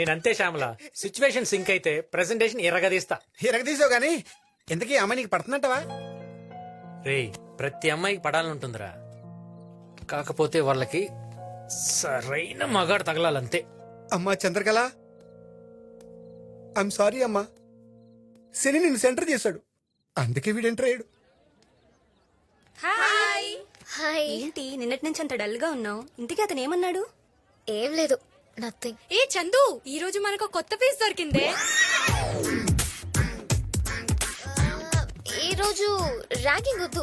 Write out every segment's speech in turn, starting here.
నేనంతే Shyamala. Situation sync అయితే presentation ఎరగదీస్తా. తీసావు గానీ ఇంతకీ అమ్మాయి నీకు పడుతున్నట్టవా రేయ్ ప్రతి అమ్మాయికి పడాలనుంటుందిరా. కాకపోతే వాళ్ళకి సరైన మగాడు తగలాలంతే. అమ్మా చంద్రకళ. ఐఎమ్ సారీ అమ్మా. శని నిన్ను సెంటర్ చేశాడు. అందుకే వీడు ఎంటర్ అయ్యాడు. హాయ్ హాయ్ ఏంటి నిన్నటి నుంచి అంత డల్గా ఉన్నావు? ఇంతకీ అతను ఏమన్నాడు? ఏం లేదు. నథింగ్ ఏ చందు ఈ రోజు మనకు కొత్త పీస్ దొరికిందే. ఈ రోజు ర్యాగింగ్ వద్దు.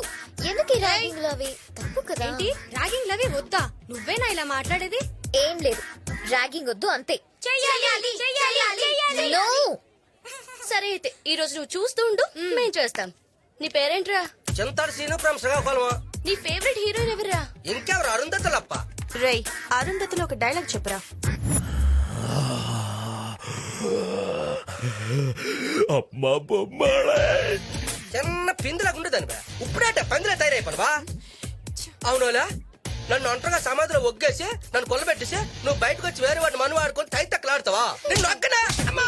ఎందుకు ఈ ర్యాగింగ్లో అవి? తప్పు కదా. ఏంటి? ర్యాగింగ్ లవి వద్దా? నువ్వేనా ఇలా మాట్లాడేది? ఏం లేదు. ర్యాగింగ్ వద్దు అంతే. చెయ్యాలి చెయ్యాలి No! సరే అయితే ఈ రోజు నువ్వు చూస్తూ ఉండు. మేం చేస్తాం. నీ పేరేంట్రా? చింతాడు సీను ఫ్రమ్ శ్రీకాకుళం నీ ఫేవరెట్ హీరోయిన్ ఎవరా ఇంకెవరు అరుంధతులప్ప? రేయ్ అరుంధతిలో ఒక డైలాగ్ చెప్పురా. చిన్న పిందులకు ఉండదని బా. ఇప్పుడేట పందిలే తయారైపోను అవునోలా? నన్ను ఒంటరిగా సమాధిలో ఒగ్గేసి నన్ను కొల్లబెట్టేసి నువ్వు బయటకు వచ్చి వేరే వాడిని మనవాడుకొని తై తక్కలాడతావా నిన్ను నొక్కనా అమ్మా!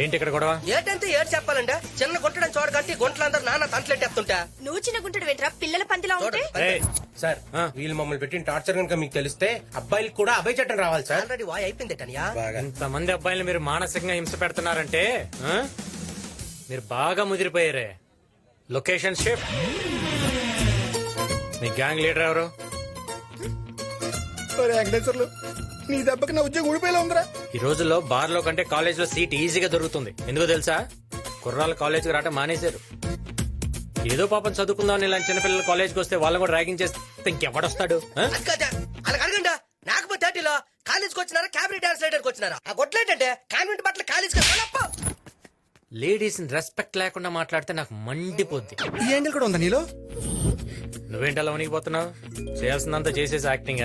ఏంటి ఇక్కడ గొడవ? ఏటంటే ఏడు చెప్పాలంటే చిన్న గుంటడం చూడకంటే గుంటలందరూ నాన్న తంటలెట్టేస్తుంటా నువ్వు చిన్న గుంటడు వెంట్రా పిల్లల పందిలా ఉంటే? ఏయ్, సార్ ఆ. వీళ్ళు మమ్మల్ని పెట్టిన టార్చర్ కనుక మీకు తెలిస్తే అబ్బాయిలకు కూడా అభయ చట్టం రావాలి సార్. ఆల్రెడీ వాయ్ అయిపోయింది టనియా. ఇంతమంది అబ్బాయిలు మీరు మానసికంగా హింస పెడుతున్నారంటే? మీరు బాగా ముదిరిపోయారే. లొకేషన్ షిఫ్ట్ మీ గ్యాంగ్ లీడర్ ఎవరు? వెంకటేశ్వర్లు. నీ దెబ్బకి నా ఉద్యోగం ఊడిపోయేలా ఉందిరా. ఈ రోజుల్లో బార్లో కంటే కాలేజ్లో సీట్ ఈజీగా దొరుకుతుంది. ఎందుకో తెలుసా? కుర్రాళ్ళు కాలేజ్కి రావటం మానేశారు. ఏదో పాపం చదువుకుందాం ఇలాంటి చిన్నపిల్లలు కాలేజ్కి వస్తే వాళ్ళని కూడా ర్యాగింగ్ చేస్తే ఇంకెవడొస్తాడు? అలా అడగండా? నాకపోతే థర్టీలో కాలేజ్కి వచ్చినారా క్యాబినెట్ డాన్స్ రైడర్కి వచ్చినారా? ఆ గొట్లేటంటే కాన్వెంట్ బట్టలు కాలేజ్కి వెళ్ళప్ప లేడీస్ రెస్పెక్ట్ లేకుండా మాట్లాడితే నాకు మండిపోద్ది. ఈ యాంగిల్ కూడా ఉందా నీలో? నువ్వేంటి అలా వణికిపోతున్నావు? చేయాల్సిందంతా చేసేసి యాక్టింగ్?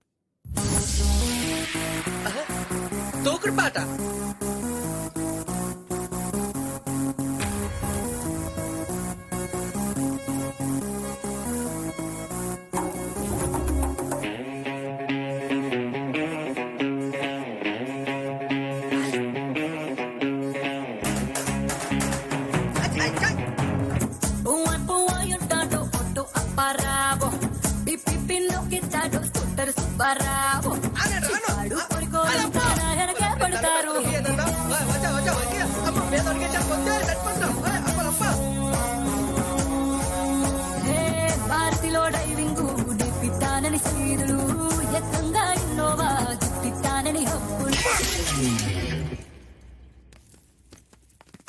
తూకుడు పాట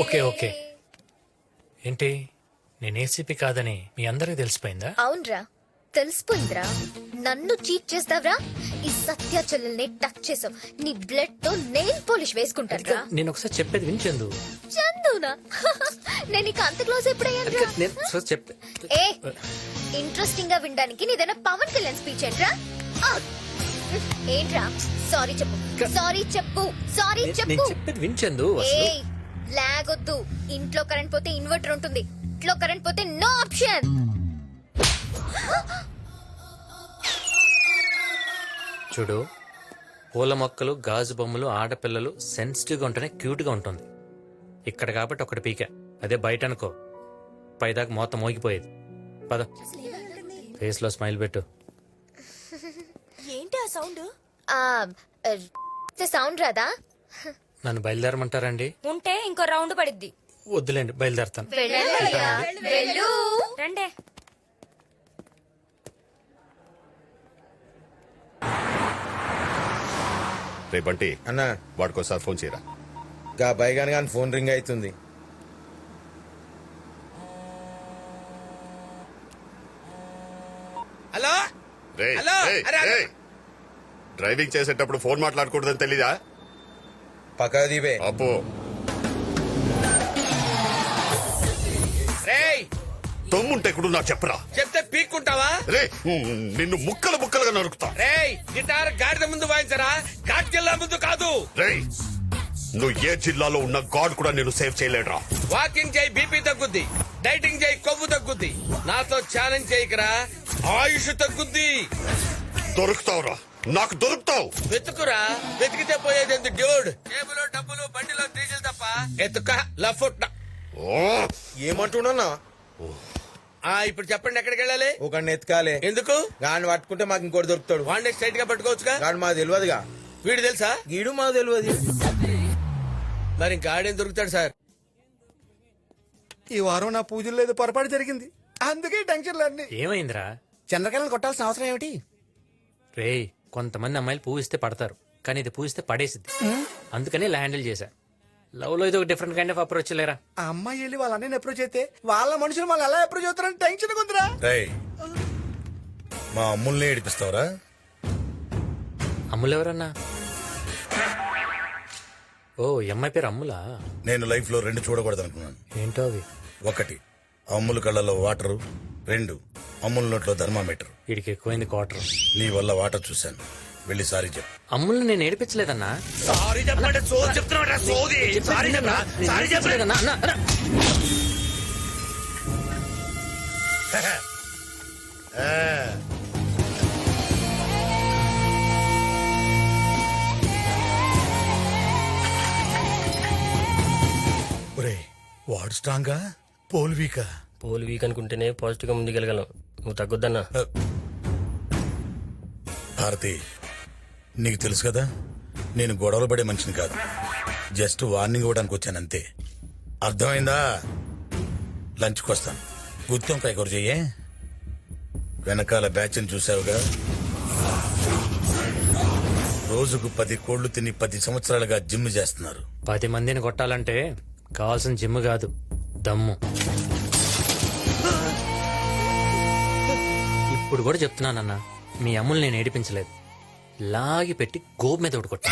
ఓకే ఓకే. ఏంటి నేను ఏసీపీ కాదని మీ అందరికి తెలిసిపోయిందా? అవునరా తెలిసిపోయిందిరా. నన్ను చీట్ చేస్తావరా? ఈ సత్య చెల్లెల్ని టచ్ చేసావు. నీ బ్లడ్తో నెయిల్ పాలిష్ వేసుకుంటారా నేను ఒకసారి చెప్పేది వినిచెందు చందునా? నేను నీకు అంత క్లోజ్ ఎప్పుడయ్యాను ఏ ఇంట్రెస్టింగ్గా వినడానికి నీదైనా పవన్ కళ్యాణ్ స్పీచ్ ఏంట్రా! ఏంట్రా? సారీ చెప్పు. సారీ చెప్పు. సారీ నేను చెప్పు. చెప్పేది వినిచెందు ఏ అసలు లాగొద్దు. ఇంట్లో కరెంట్ పోతే ఇన్వర్టర్ ఉంటుంది. ఇంట్లో కరెంట్ పోతే నో ఆప్షన్ చూడు పూల మొక్కలు గాజు బొమ్మలు ఆడపిల్లలు సెన్సిటివ్గా ఉంటేనే క్యూట్గా ఉంటుంది. ఇక్కడ కాబట్టి ఒకటి పీక. అదే బయట అనుకో. పైదాకా మోత మోగిపోయేది. పద. ఫేస్లో స్మైల్ పెట్టు. ఏంటి ఆ సౌండ్? సౌండ్ రాదా? నన్ను బయలుదేరమంటారండి. ఉంటే ఇంకో రౌండ్ పడిద్ది. వద్దులేండి బయలుదేరతాను. రండే. రే బంటి అన్నా. వాడికోసారి ఫోన్ చేయరా. గా బైగాన్ గాని ఫోన్ రింగ్ అవుతుంది హలో రే హలో, అరే, అరే. డ్రైవింగ్ చేసేటప్పుడు ఫోన్ మాట్లాడకూడదని తెలీదా? పక్క దీపే అప్పు రేయ్. తమ్ముంటే కూడా నాకు చెప్పరా? చెప్తే పీక్కుంటావా? రే నిన్ను ముక్కలు ముక్కలుగా నరుకుతా. రేయ్ గిటార్ గాడిద ముందు వాయించరా? ఘాట్ జిల్లా ముందు కాదు. రే నువ్వు ఏ జిల్లాలో ఉన్న గాడ్ కూడా నేను సేవ్ చేయలేడురా. వాకింగ్ చేయి బీపీ తగ్గుద్ది. డైటింగ్ చేయి కొవ్వు తగ్గుద్ది. నాతో ఛాలెంజ్ చేయకరా. ఆయుష్ తగ్గుద్ది. దొరుకుతావురా. నాకు దొరుకుతావు. వెతుకురా. వెతికితే పోయేది ఎందుకు డ్యూడ్? టేబుల్ డబ్బులు బండిలో డీజిల్ తప్ప ఎత్తుక లఫుట్ ఓ. ఏమంటున్నా ఆ ఇప్పుడు చెప్పండి ఎక్కడికి వెళ్ళాలి? ఒక ఎత్కాలే ఎందుకు? గాని పట్టుకుంటే మాకు ఇంకోటి దొరుకుతాడు. వాడిని స్ట్రైట్గా పట్టుకోవచ్చుగా? గాని మాకు తెలియదుగా వీడు తెలుసా? గీడు మాకు తెలియదు మరి ఇంకా ఆడేం దొరుకుతాడు సార్? ఈ వారం నా పూజలు లేదు పొరపాటు జరిగింది. అందుకే టెన్షన్లు అన్ని ఏమైందిరా? చంద్రకళను కొట్టాల్సిన అవసరం ఏమిటి? రేయ్ కొంతమంది అమ్మాయిలు పూవిస్తే పడతారు కానీ ఇది పూవిస్తే పడేసిద్ది. అందుకని ఇలా హ్యాండిల్ చేశా. లవ్లో ఇది ఒక డిఫరెంట్ కైండ్ ఆఫ్ అప్రోచ్ లేరా? ఆ అమ్మాయి వెళ్ళి వాళ్ళ అన్నయ్యని అప్రోచ్ అయితే వాళ్ళ మనుషులు మళ్ళీ ఎలా అప్రోచ్ అవుతారని టెన్షన్ ఉందిరా రేయ్ మా అమ్ముల్ని ఏడిపిస్తావరా? అమ్ములు ఎవరన్నా? ఓ ఈ అమ్మాయి పేరు అమ్ములా? నేను లైఫ్లో రెండు చూడకూడదు అనుకున్నాను ఏంటో అవి ఒకటి అమ్ముల కళ్ళలో వాటరు. రెండు. అమ్ముల నోట్లో థర్మామీటర్ వీడికి ఎక్కువైంది క్వార్టర్. నీ వల్ల వాటర్ చూశాను. వెళ్ళి సారీ చెప్పు. అమ్ముల్ని నేను ఏడిపించలేదన్నా? సారీ సోది చెప్తున్నా సోది. సారీ చెప్పరా? సారీ ఏడిపించలేదన్నా. అన్నా. ఒరే వాడు స్ట్రాంగా పోల్ వీకా పోల్ వీక్ అనుకుంటేనే పాజిటివ్గా ముందుకెళ్ళగలం. నువ్వు తగ్గొద్దన్నా. భారతి నీకు తెలుసు కదా నేను గొడవలు పడే మనిషిని కాదు. జస్ట్ వార్నింగ్ ఇవ్వడానికి వచ్చాను అంతే అర్థమైందా? లంచ్కి వస్తాను. గుత్తంకాయ కూర చెయ్యే? వెనకాల బ్యాచ్ని చూసావుగా? రోజుకు పది కోళ్ళు తిని పది సంవత్సరాలుగా జిమ్ చేస్తున్నారు. పది మందిని కొట్టాలంటే కావాల్సిన జిమ్ కాదు దమ్ము. ఇప్పుడు కూడా చెప్తున్నానన్నా మీ అమ్ముల్ని నేను ఏడిపించలేదు. లాగి పెట్టి గోపు మీద ఒకటి